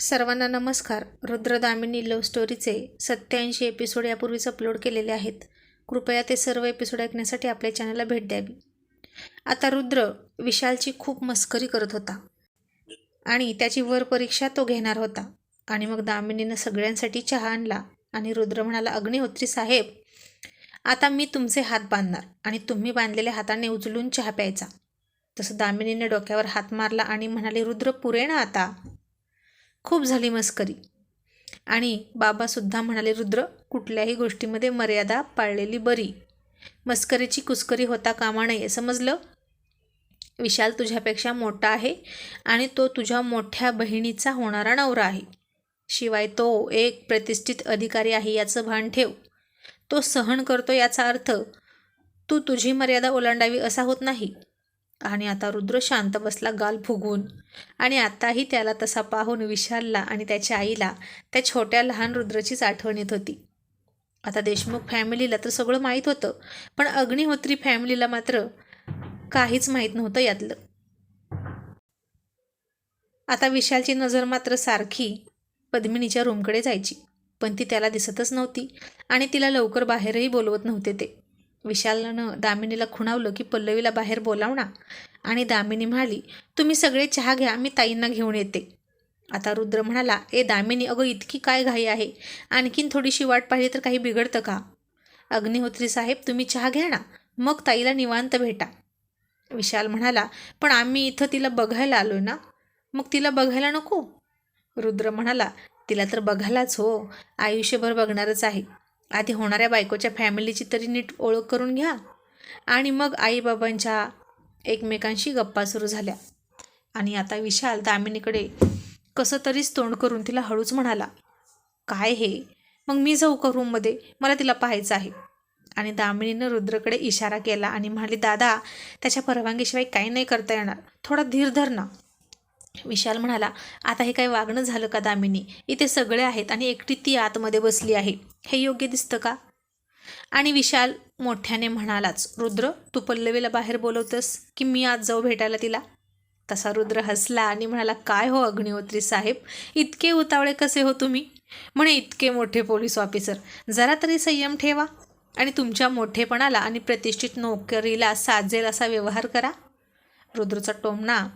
सर्वांना नमस्कार. रुद्रदामिनी लव्ह स्टोरीचे सत्याऐंशी एपिसोड यापूर्वीच अपलोड केलेले आहेत. कृपया ते सर्व एपिसोड ऐकण्यासाठी आपल्या चॅनलला भेट द्यावी. आता रुद्र विशालची खूप मस्करी करत होता. आणि त्याची वर परीक्षा तो घेणार होता. आणि मग दामिनीनं सगळ्यांसाठी चहा आणला आणि रुद्र म्हणाला अग्निहोत्री साहेब आता मी तुमचे हात बांधणार आणि तुम्ही बांधलेल्या हाताने उचलून चहा प्यायचा. तसं दामिनीने डोक्यावर हात मारला आणि म्हणाले रुद्र पुरे ना आता. खूप झाली मस्करी. आणि बाबासुद्धा म्हणाले रुद्र कुठल्याही गोष्टीमध्ये मर्यादा पाळलेली बरी. मस्करीची कुस्करी होता कामा नये समजलं? विशाल तुझ्यापेक्षा मोठा आहे आणि तो तुझ्या मोठ्या बहिणीचा होणारा नवरा आहे. शिवाय तो एक प्रतिष्ठित अधिकारी आहे याचं भान ठेव. तो सहन करतो याचा अर्थ तू तुझी मर्यादा ओलांडावी असा होत नाही. आणि आता रुद्र शांत बसला गाल फुगून. आणि आताही त्याला तसा पाहून विशालला आणि त्याच्या आईला त्या छोट्या लहान रुद्रचीच आठवण येत होती. आता देशमुख फॅमिलीला तर सगळं माहीत होतं पण अग्निहोत्री फॅमिलीला मात्र काहीच माहीत नव्हतं यातलं. आता विशालची नजर मात्र सारखी पद्मिनीच्या रूमकडे जायची पण ती त्याला दिसतच नव्हती आणि तिला लवकर बाहेरही बोलवत नव्हते ते. विशालनं दामिनीला खुणावलं की पल्लवीला बाहेर बोलावणा आणि दामिनी म्हणाली तुम्ही सगळे चहा घ्या मी ताईंना घेऊन येते. आता रुद्र म्हणाला ए दामिनी अगं इतकी काय घाई आहे? आणखीन थोडीशी वाट पाहिली तर काही बिघडतं का? अग्निहोत्री साहेब तुम्ही चहा घ्या ना मग ताईला निवांत भेटा. विशाल म्हणाला पण आम्ही इथं तिला बघायला आलो ना. मग तिला बघायला नको? रुद्र म्हणाला तिला तर बघायलाच हो. आयुष्यभर बघणारच आहे. आधी होणाऱ्या बायकोच्या फॅमिलीची तरी नीट ओळख करून घ्या. आणि मग आईबाबांच्या एकमेकांशी गप्पा सुरू झाल्या. आणि आता विशाल दामिनीकडे कसं तरीच तोंड करून तिला हळूच म्हणाला काय हे? मग मी जाऊ का रूममध्ये मला तिला पाहायचं आहे. आणि दामिनीनं रुद्रकडे इशारा केला आणि म्हणाली दादा त्याच्या परवानगीशिवाय काही नाही करता येणार. थोडा धीर धर ना. विशाल म्हणाला आता हे काही वागणं झालं का दामिनी? इथे सगळे आहेत आणि एकटी ती आतमध्ये बसली आहे. हे योग्य दिसतं का? आणि विशाल मोठ्याने म्हणालाच रुद्र तू पल्लवीला बाहेर बोलवतस की मी आज जाऊ भेटायला तिला? तसा रुद्र हसला आणि म्हणाला काय हो अग्निहोत्री साहेब? इतके उतावळे कसे हो तुम्ही? म्हणे इतके मोठे पोलीस ऑफिसर. जरा तरी संयम ठेवा आणि तुमच्या मोठेपणाला आणि प्रतिष्ठित नोकरीला साजेल असा व्यवहार करा. रुद्रचा टोमणा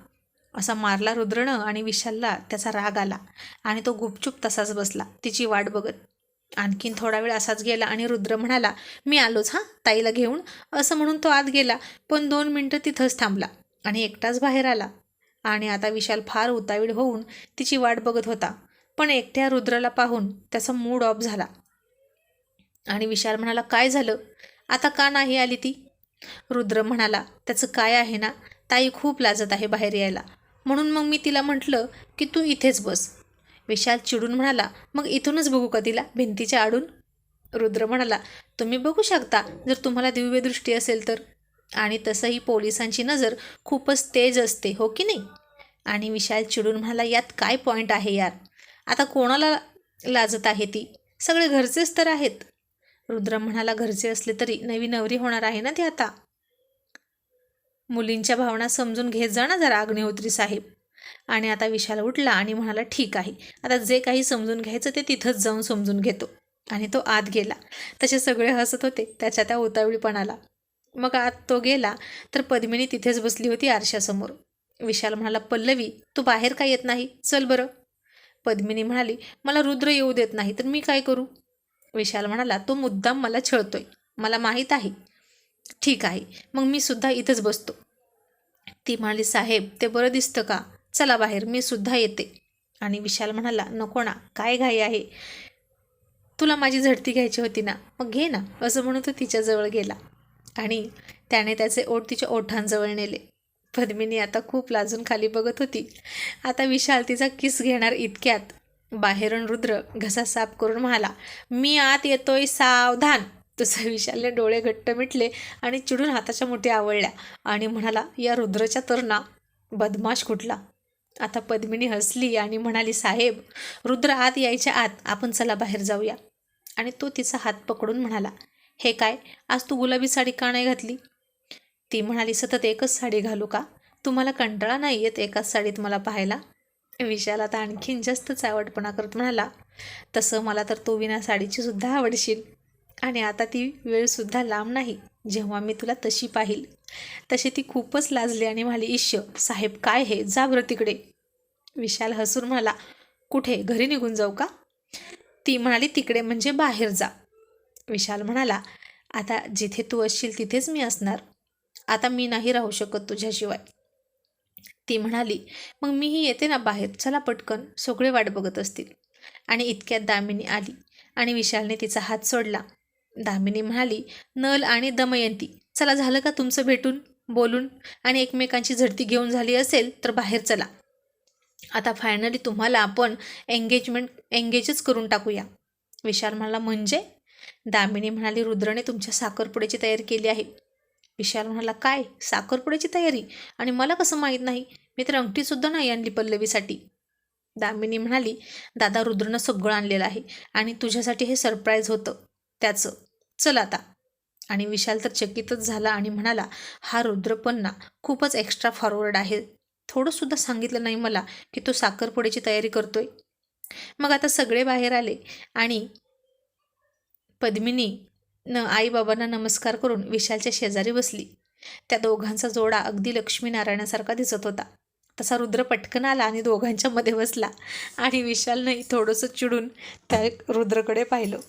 असा मारला रुद्रनं आणि विशालला त्याचा राग आला आणि तो गुपचूप तसाच बसला. तिची वाट बघत आणखीन थोडा वेळ असाच गेला आणि रुद्र म्हणाला मी आलोच हां ताईला घेऊन. असं म्हणून तो आत गेला पण दोन मिनटं तिथंच थांबला आणि एकटाच बाहेर आला. आणि आता विशाल फार उतावीड होऊन तिची वाट बघत होता पण एकट्या रुद्राला पाहून त्याचा मूड ऑफ झाला. आणि विशाल म्हणाला काय झालं? आता का नाही आली ती? रुद्र म्हणाला त्याचं काय आहे ना? ताई खूप लाजत आहे बाहेर यायला. म्हणून मग मी तिला म्हटलं की तू इथेच बस. विशाल चिडून म्हणाला मग इथूनच बघू का तिला भिंतीच्या आडून? रुद्र म्हणाला तुम्ही बघू शकता जर तुम्हाला दिव्यदृष्टी असेल तर. आणि तसंही पोलिसांची नजर खूपच तेज असते हो की नाही? आणि विशाल चिडून म्हणाला यात काय पॉईंट आहे यार? आता कोणाला लाजत आहे ती? सगळे घरचेच तर आहेत. रुद्र म्हणाला घरचे असले तरी नवी नवरी होणार आहे ना ती आता? मुलींच्या भावना समजून घेत जा ना जरा अग्निहोत्री साहेब. आणि आता विशाल उठला आणि म्हणाला ठीक आहे. आता जे काही समजून घ्यायचं ते तिथंच जाऊन समजून घेतो. आणि तो आत गेला. तसे सगळे हसत होते. त्याच्या त्या उतावळीपणाला. मग आत तो गेला तर पद्मिनी तिथेच बसली होती आरशासमोर. विशाल म्हणाला पल्लवी तू बाहेर का येत नाही? चल बरं. पद्मिनी म्हणाली मला रुद्र येऊ देत नाही तर मी काय करू? विशाल म्हणाला तो मुद्दाम मला छळतोय. मला माहीत आहे. ठीक आहे मग मी सुद्धा इथंच बसतो. ती म्हणाली साहेब ते बरं दिसतं का? चला बाहेर मी सुद्धा येते. आणि विशाल म्हणाला नको ना काय घाई आहे? तुला माझी झडती घ्यायची होती ना मग घे ना असं म्हणून तो तिच्याजवळ गेला. आणि त्याने त्याचे ओठ तिच्या ओठांजवळ नेले. पद्मिनी आता खूप लाजून खाली बघत होती. आता विशाल तिचा किस घेणार इतक्यात? बाहेरून रुद्र घसा साफ करून म्हणाला मी आत येतोय सावधान. तसं विशालने डोळे घट्ट मिटले आणि चिडून हाताच्या मुठी आवळल्या आणि म्हणाला या रुद्रच्या तर ना बदमाश कुठला? आता पद्मिनी हसली आणि म्हणाली साहेब रुद्र आत यायच्या आत आपण चला बाहेर जाऊया. आणि तो तिचा हात पकडून म्हणाला हे काय आज तू गुलाबी साडी का नाही घातली? ती म्हणाली सतत एकच साडी घालू का? तुम्हाला कंटाळा नाही येत एकाच साडीत मला पाहायला? विशाल आता आणखीन जास्तच आवडपणा करत म्हणाला तसं मला तर तो विना साडीची सुद्धा आवडशील. आणि आता ती वेळसुद्धा लांब नाही. जेव्हा मी तुला तशी पाहिल तशी ती खूपच लाजली आणि म्हणाली इश्य साहेब काय हे? जा बरं तिकडे. विशाल हसून म्हणाला कुठे? घरी निघून जाऊ का? ती म्हणाली तिकडे म्हणजे बाहेर जा. विशाल म्हणाला आता जिथे तू असशील तिथेच मी असणार. आता मी नाही राहू शकत तुझ्याशिवाय. ती म्हणाली मग मीही येते ना बाहेर? चला पटकन. सगळे वाट बघत असतील. आणि इतक्यात दामिनी आली आणि विशालने तिचा हात सोडला. दामिनी म्हणाली नल आणि दमयंती चला झालं का तुमचं भेटून बोलून? आणि एकमेकांची झडती घेऊन झाली असेल तर बाहेर चला. आता फायनली तुम्हाला आपण एंगेजमेंट एंगेजच करून टाकूया. विशाल म्हणाला म्हणजे? दामिनी म्हणाली रुद्रने तुमच्या साखरपुड्याची तयारी केली आहे. विशाल म्हणाला काय? साखरपुड्याची तयारी? आणि मला कसं माहीत नाही? मी तर अंगठीसुद्धा नाही आणली पल्लवीसाठी. दामिनी म्हणाली दादा रुद्रनं सगळं आणलेलं आहे आणि तुझ्यासाठी हे सरप्राईज होतं. त्याचं चल आता. आणि विशाल तर चकितच झाला आणि म्हणाला हा रुद्रपन्ना ना खूपच एक्स्ट्रा फॉरवर्ड आहे. थोडंसुद्धा सांगितलं नाही मला की तो साखरपुड्याची तयारी करतोय. मग आता सगळे बाहेर आले आणि पद्मिनी न आईबाबांना नमस्कार करून विशालच्या शेजारी बसली. त्या दोघांचा जोडा अगदी लक्ष्मीनारायणासारखा दिसत होता. तसा रुद्र पटकन आला आणि दोघांच्या मध्ये बसला आणि विशालनंही थोडंसं चिडून त्या रुद्रकडे पाहिलं.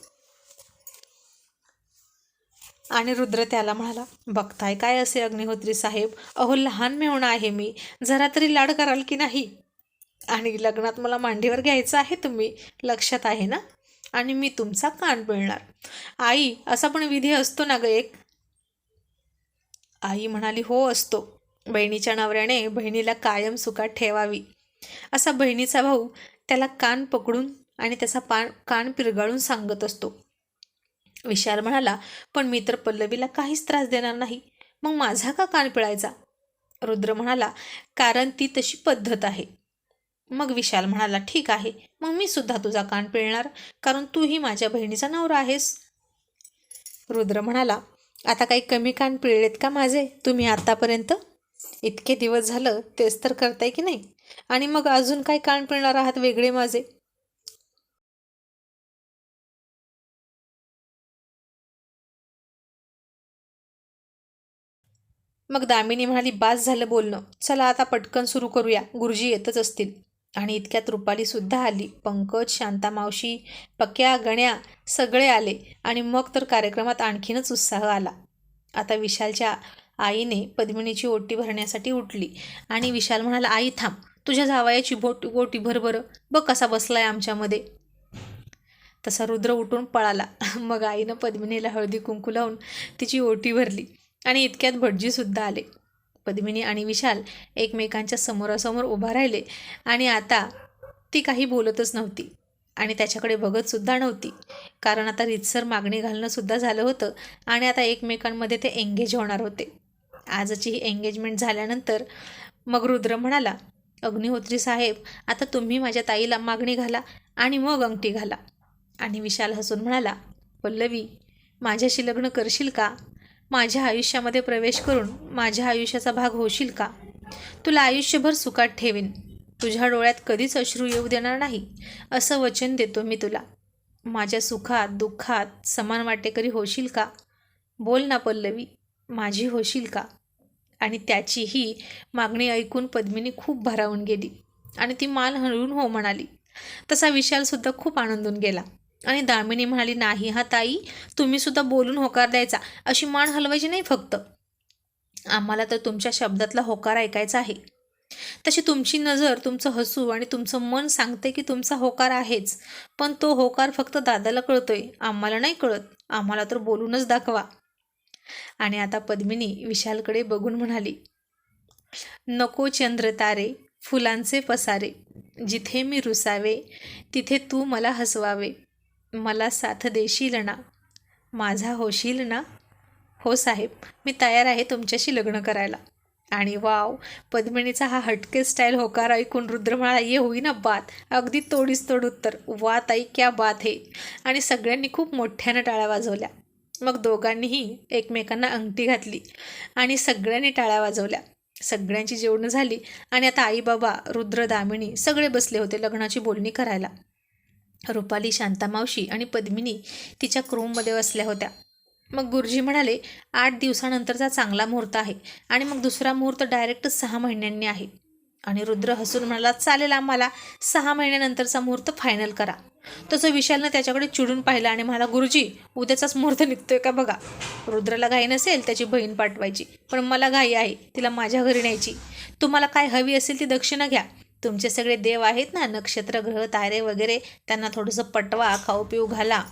आणि रुद्र त्याला म्हणाला बघताय काय असे अग्निहोत्री साहेब? अहो लहान मेवणा आहे मी. जरा तरी लाड कराल की नाही? आणि लग्नात मला मांडीवर घ्यायचं आहे तुम्ही? लक्षात आहे ना? आणि मी तुमचा कान पिळणार. आई असा पण विधी असतो ना ग एक? आई म्हणाली हो असतो. बहिणीच्या नवऱ्याने बहिणीला कायम सुखात ठेवावी. असा बहिणीचा भाऊ त्याला कान पकडून आणि त्याचा पान कान पिरगाळून सांगत असतो. विशाल म्हणाला पण मी तर पल्लवीला काहीच त्रास देणार नाही. मग माझा का कान पिळायचा? रुद्र म्हणाला कारण ती तशी पद्धत आहे. मग विशाल म्हणाला ठीक आहे. मग मी सुद्धा तुझा कान पिळणार कारण तूही माझ्या बहिणीचा नवरा आहेस. रुद्र म्हणाला आता काही कमी कान पिळलेत का माझे? तुम्ही आतापर्यंत? इतके दिवस झालं तेच तर करताय की नाही? आणि मग अजून काय कान पिळणार आहात वेगळे माझे? मग दामिनी म्हणाली बास झालं बोलणं. चला आता पटकन सुरू करूया. गुरुजी येतच असतील. आणि इतक्यात रुपाली सुद्धा आली. पंकज शांता मावशी पक्या गण्या सगळे आले आणि मग तर कार्यक्रमात आणखीनच उत्साह आला. आता विशालच्या आईने पद्मिनीची ओटी भरण्यासाठी उठली आणि विशाल म्हणाला आई थांब. तुझ्या जावयाची बोट ओटी भर बरं. बघ कसा बसलाय आमच्यामध्ये. तसा रुद्र उठून पळाला. मग आईनं पद्मिनीला हळदी कुंकू लावून तिची ओटी भरली. आणि इतक्यात भटजीसुद्धा आले. पद्मिनी आणि विशाल एकमेकांच्या समोरासमोर उभा राहिले आणि आता ती काही बोलतच नव्हती आणि त्याच्याकडे बघतसुद्धा नव्हती. कारण आता रितसर मागणी घालणंसुद्धा झालं होतं आणि आता एकमेकांमध्ये ते एंगेज होणार होते. आजची ही एंगेजमेंट झाल्यानंतर मग रुद्र म्हणाला अग्निहोत्री साहेब आता तुम्ही माझ्या ताईला मागणी घाला आणि मग अंगठी घाला. आणि विशाल हसून म्हणाला पल्लवी माझ्याशी लग्न करशील का? माझ्या आयुष्यामध्ये प्रवेश करून माझ्या आयुष्याचा भाग होशील का? तुला आयुष्यभर सुखात ठेवीन. तुझ्या डोळ्यात कधीच अश्रू येऊ देणार नाही असं वचन देतो मी तुला. माझ्या सुखात दुःखात समान वाटेकरी होशील का? बोल ना पल्लवी माझी होशील का? आणि त्याची ही मागणी ऐकून पद्मिनी खूप भारावून गेली आणि ती मान हलवून हो म्हणाली. तसा विशालसुद्धा खूप आनंदून गेला. आणि दामिनी म्हणाली नाही हा ताई तुम्ही सुद्धा बोलून होकार द्यायचा. अशी मान हलवायची नाही फक्त. आम्हाला तर तुमच्या शब्दातला होकार ऐकायचा आहे. तशी तुमची नजर तुमचं हसू आणि तुमचं मन सांगते की तुमचा होकार आहेच. पण तो होकार फक्त दादाला कळतोय. आम्हाला नाही कळत. आम्हाला तर बोलूनच दाखवा. आणि आता पद्मिनी विशालकडे बघून म्हणाली नको चंद्र तारे फुलांचे पसारे. जिथे मी रुसावे तिथे तू मला हसवावे. मला साथ देशील ना? माझा होशील ना? हो साहेब मी तयार आहे तुमच्याशी लग्न करायला. आणि वाव पद्मिनीचा हा हटके स्टाईल होकार ऐकून रुद्रमाळा ये होई ना बात. अगदी तोडीस तोड उत्तर. वा ताई क्या बात हे. आणि सगळ्यांनी खूप मोठ्यानं टाळ्या वाजवल्या. मग दोघांनीही एकमेकांना अंगठी घातली आणि सगळ्यांनी टाळ्या वाजवल्या. सगळ्यांची जेवणं झाली आणि आता आई बाबा रुद्र दामिनी सगळे बसले होते लग्नाची बोलणी करायला. रुपाली शांता मावशी आणि पद्मिनी तिच्या क्रूममध्ये बसल्या होत्या. मग गुरुजी म्हणाले आठ दिवसानंतरचा चांगला मुहूर्त आहे आणि मग दुसरा मुहूर्त डायरेक्ट सहा महिन्यांनी आहे. आणि रुद्र हसून म्हणाला चालेल आम्हाला सहा महिन्यानंतरचा मुहूर्त फायनल करा. तसं विशालनं त्याच्याकडे चिडून पाहिलं आणि म्हणाला गुरुजी उद्याचाच मुहूर्त निघतोय का बघा? रुद्राला घाई नसेल त्याची बहीण पाठवायची पण मला घाई आहे तिला माझ्या घरी न्यायची. तुम्हाला काय हवी असेल ती दक्षिणा घ्या तुमचे सगळे देव आहेत ना नक्षत्र ग्रह तारे वगैरे त्यांना थोडंसं पटवा खाऊ पिऊ घाला.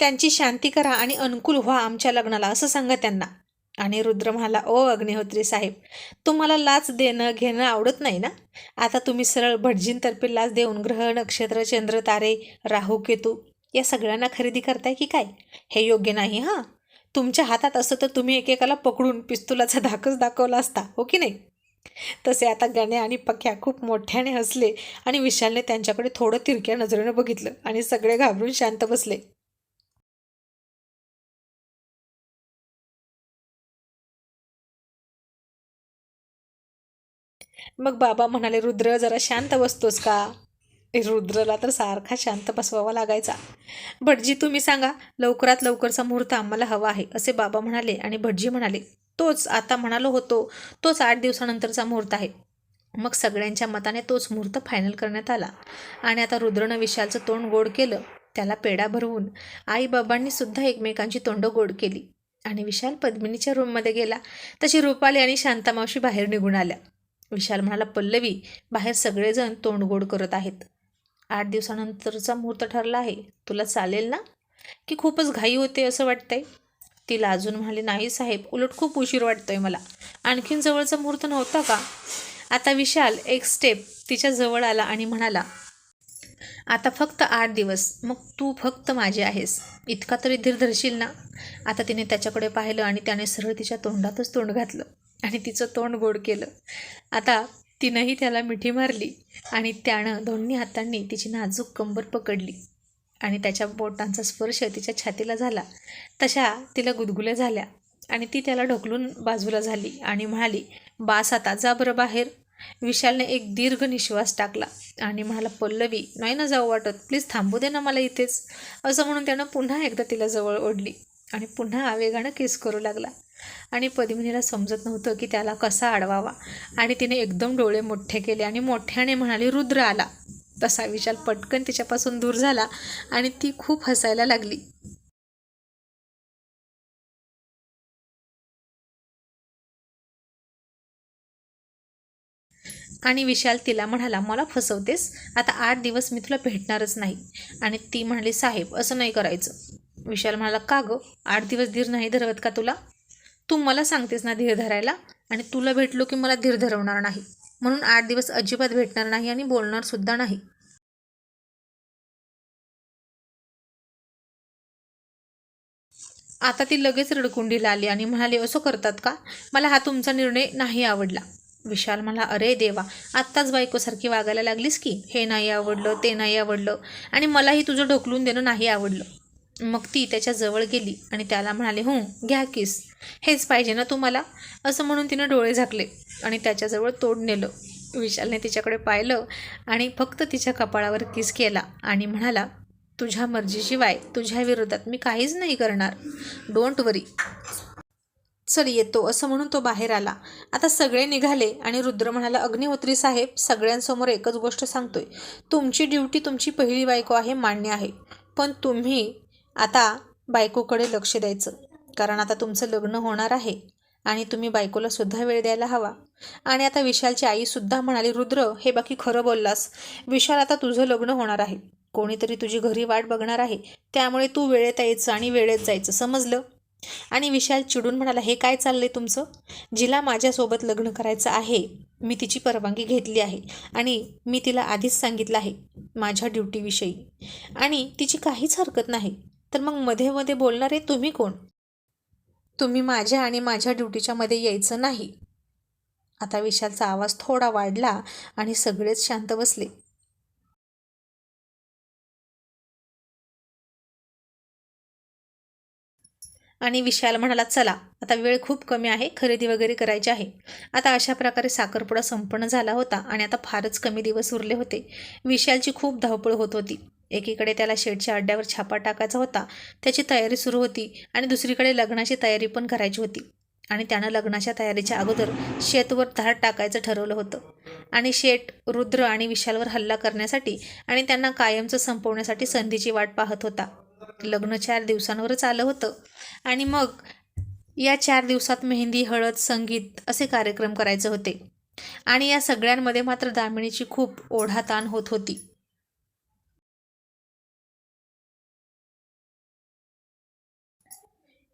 त्यांची शांती करा आणि अनुकूल व्हा आमच्या लग्नाला असं सांगा त्यांना. आणि रुद्र म्हणाला ओ अग्निहोत्री साहेब तुम्हाला लाच देणं घेणं आवडत नाही ना? आता तुम्ही सरळ भटजींतर्फे लाच देऊन ग्रह नक्षत्र चंद्र तारे राहू केतू या सगळ्यांना खरेदी करताय की काय? हे योग्य नाही हां. तुमच्या हातात असं तर तुम्ही एकेकाला पकडून पिस्तुलाचा धाकच दाखवला असता हो की नाही? तसे आता गण्या आणि पक्या खूप मोठ्याने हसले आणि विशालने त्यांच्याकडे थोडं तिरक्या नजरेनं बघितलं आणि सगळे घाबरून शांत बसले. मग बाबा म्हणाले रुद्र जरा शांत बसतोस का? रुद्रला तर सारखा शांत बसवावा लागायचा. भटजी तुम्ही सांगा लवकरात लवकरचा मुहूर्त आम्हाला हवा आहे असे बाबा म्हणाले आणि भटजी म्हणाले तोच आता म्हणालो होतो तोच आठ दिवसानंतरचा मुहूर्त आहे. मग सगळ्यांच्या मताने तोच मुहूर्त फायनल करण्यात आला. आणि आता रुद्रनं विशालचं तोंड गोड केलं त्याला पेढा भरवून आईबाबांनी सुद्धा एकमेकांची तोंड गोड केली. आणि विशाल पद्मिनीच्या रूममध्ये गेला तशी रुपाली आणि शांतामावशी बाहेर निघून आल्या. विशाल म्हणाला पल्लवी बाहेर सगळेजण तोंड गोड करत आहेत. आठ दिवसानंतरचा मुहूर्त ठरला आहे. तुला चालेल ना? की खूपच घाई होते असं वाटतंय? तिला अजून म्हणाले नाही साहेब उलट खूप उशीर वाटतोय मला. आणखीन जवळचा मुहूर्त नव्हता का? आता विशाल एक स्टेप तिच्या जवळ आला आणि म्हणाला आता फक्त आठ दिवस. मग तू फक्त माझी आहेस. इतका तरी धीर धरशील ना? आता तिने त्याच्याकडे पाहिलं आणि त्याने सरळ तिच्या तोंडातच तोंड घातलं आणि तिचं तोंड गोड केलं. आता तिनंही त्याला मिठी मारली आणि त्यानं दोन्ही हातांनी तिची नाजूक कंबर पकडली. आणि त्याच्या बोटांचा स्पर्श तिच्या छातीला झाला. तशा तिला गुदगुल्या झाल्या आणि ती त्याला ढकलून बाजूला झाली आणि म्हणाली बास आता जा बरं बाहेर. विशालने एक दीर्घ निश्वास टाकला आणि म्हणाला पल्लवी नाही ना जाऊ वाटत. प्लीज थांबू दे ना मला इथेच. असं म्हणून त्यानं पुन्हा एकदा तिला जवळ ओढली आणि पुन्हा आवेगानं किस करू लागला. आणि पद्मिनीला समजत नव्हतं की त्याला कसा अडवावा आणि तिने एकदम डोळे मोठे केले आणि मोठ्याने म्हणाली रुद्र आला. तसा विशाल पटकन तिच्यापासून दूर झाला आणि ती खूप हसायला लागली. आणि विशाल तिला म्हणाला मला फसवतेस? आता आठ दिवस मी तुला भेटणारच नाही. आणि ती म्हणाली साहेब असं नाही करायचं. विशाल म्हणाला का गं? आठ दिवस धीर नाही धरवत का तुला? तू मला सांगतेस ना धीर धरायला आणि तुला भेटलो की मला धीर धरवणार नाही. म्हणून आठ दिवस अजिबात भेटणार नाही आणि बोलणार सुद्धा नाही. आता ती लगेच रडकुंडीला आली आणि म्हणाली असं करतात का? मला हा तुमचा निर्णय नाही आवडला. विशाल मला अरे देवा आत्ताच बायकोसारखी वागायला लागलीस की? हे नाही आवडलं ते नाही आवडलं आणि मलाही तुझं ढोकलून देणं नाही आवडलं. मग ती त्याच्याजवळ गेली आणि त्याला म्हणाले हो घ्या किस. हेच पाहिजे ना तुम्हाला. असं म्हणून तिनं डोळे झाकले आणि त्याच्याजवळ तोड नेलं. विशालने तिच्याकडे पाहिलं आणि फक्त तिच्या कपाळावर किस केला आणि म्हणाला तुझ्या मर्जीशिवाय तुझ्या विरोधात मी काहीच नाही करणार. डोंट वरी चल येतो. असं म्हणून तो बाहेर आला. आता सगळे निघाले आणि रुद्र म्हणाला अग्निहोत्री साहेब सगळ्यांसमोर एकच गोष्ट सांगतोय. तुमची ड्युटी तुमची पहिली बायको आहे मान्य आहे. पण तुम्ही आता बायकोकडे लक्ष द्यायचं. कारण आता तुमचं लग्न होणार आहे आणि तुम्ही बायकोला सुद्धा वेळ द्यायला हवा. आणि आता विशालची आईसुद्धा म्हणाली रुद्र हे बाकी खरं बोललास. विशाल आता तुझं लग्न होणार आहे. कोणीतरी तुझी घरी वाट बघणार आहे. त्यामुळे तू वेळेत यायचं आणि वेळेत जायचं. समजलं? आणि विशाल चिडून म्हणाला हे काय चाललंय तुमचं? जिला माझ्यासोबत लग्न करायचं आहे मी तिची परवानगी घेतली आहे आणि मी तिला आधीच सांगितलं आहे माझ्या ड्युटीविषयी. आणि तिची काहीच हरकत नाही. तर मग मध्ये मध्ये बोलणारे तुम्ही कोण? तुम्ही माझ्या आणि माझ्या ड्युटीच्या मध्ये यायचं नाही. आता विशालचा आवाज थोडा वाढला आणि सगळेच शांत बसले. आणि विशाल म्हणाला चला आता वेळ खूप कमी आहे खरेदी वगैरे करायची आहे. आता अशा प्रकारे साखरपुडा संपन्न झाला होता आणि आता फारच कमी दिवस उरले होते. विशालची खूप धावपळ होत होती. एकीकडे त्याला शेडच्या अड्ड्यावर छापा टाकायचा होता त्याची तयारी सुरू होती आणि दुसरीकडे लग्नाची तयारी पण करायची होती. आणि त्यानं लग्नाच्या तयारीच्या अगोदर शेतवर धाड टाकायचं ठरवलं होतं. आणि शेट रुद्र आणि विशालवर हल्ला करण्यासाठी आणि त्यांना कायमचं संपवण्यासाठी संधीची वाट पाहत होता. लग्न चार दिवसांवरच आलं होतं. आणि मग या चार दिवसात मेहंदी हळद संगीत असे कार्यक्रम करायचे होते. आणि या सगळ्यांमध्ये मात्र दामिनीची खूप ओढाताण होत होती.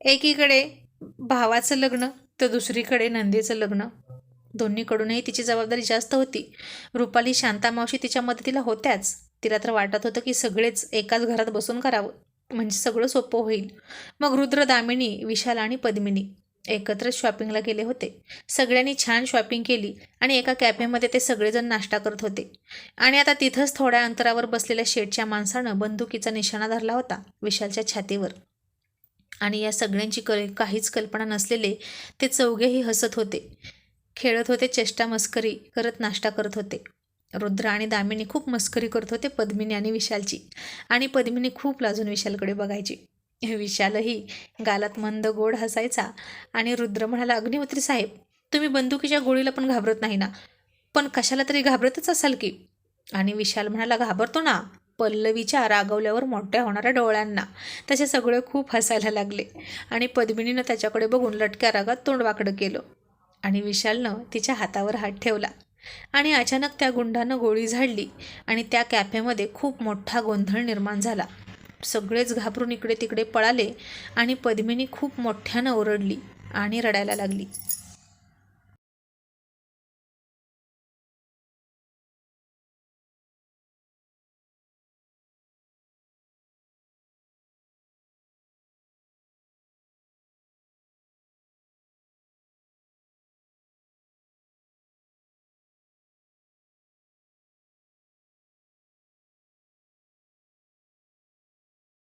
एकीकडे भावाचं लग्न तर दुसरीकडे नंदीचं लग्न. दोन्हीकडूनही तिची जबाबदारी जास्त होती. रुपाली शांता मावशी तिच्या मदतीला होत्याच. तिला तर वाटत होतं की सगळेच एकाच घरात बसून करावं. म्हणजे सगळं सोपं होईल. मग रुद्र दामिनी विशाल आणि पद्मिनी एकत्रच शॉपिंगला गेले होते. सगळ्यांनी छान शॉपिंग केली आणि एका कॅफेमध्ये ते सगळेजण नाश्ता करत होते. आणि आता तिथंच थोड्या अंतरावर बसलेल्या शेटच्या माणसानं बंदुकीचा निशाणा धरला होता विशालच्या छातीवर. आणि या सगळ्यांची कल काहीच कल्पना नसलेले ते चौघेही हसत होते. खेळत होते चेष्टा मस्करी करत नाश्ता करत होते. रुद्र आणि दामिनी खूप मस्करी करत होते पद्मिनी आणि विशालची. आणि पद्मिनी खूप लाजून विशालकडे बघायची. विशालही गालात मंद गोड हसायचा आणि रुद्र म्हणाला अग्निहोत्री साहेब तुम्ही बंदुकीच्या गोळीला पण घाबरत नाही ना? पण कशाला तरी घाबरतच असाल की? आणि विशाल म्हणाला घाबरतो ना. पल्लवीच्या रागवल्यावर मोठ्या होणाऱ्या डोळ्यांना. त्याचे सगळे खूप हसायला लागले. आणि पद्मिनीनं त्याच्याकडे बघून लटक्या रागात तोंड वाकडं केलं. आणि विशालनं तिच्या हातावर हात ठेवला. आणि अचानक त्या गुंडानं गोळी झाडली आणि त्या कॅफेमध्ये खूप मोठा गोंधळ निर्माण झाला. सगळेच घाबरून इकडे तिकडे पळाले आणि पद्मिनी खूप मोठ्यानं ओरडली आणि रडायला लागली.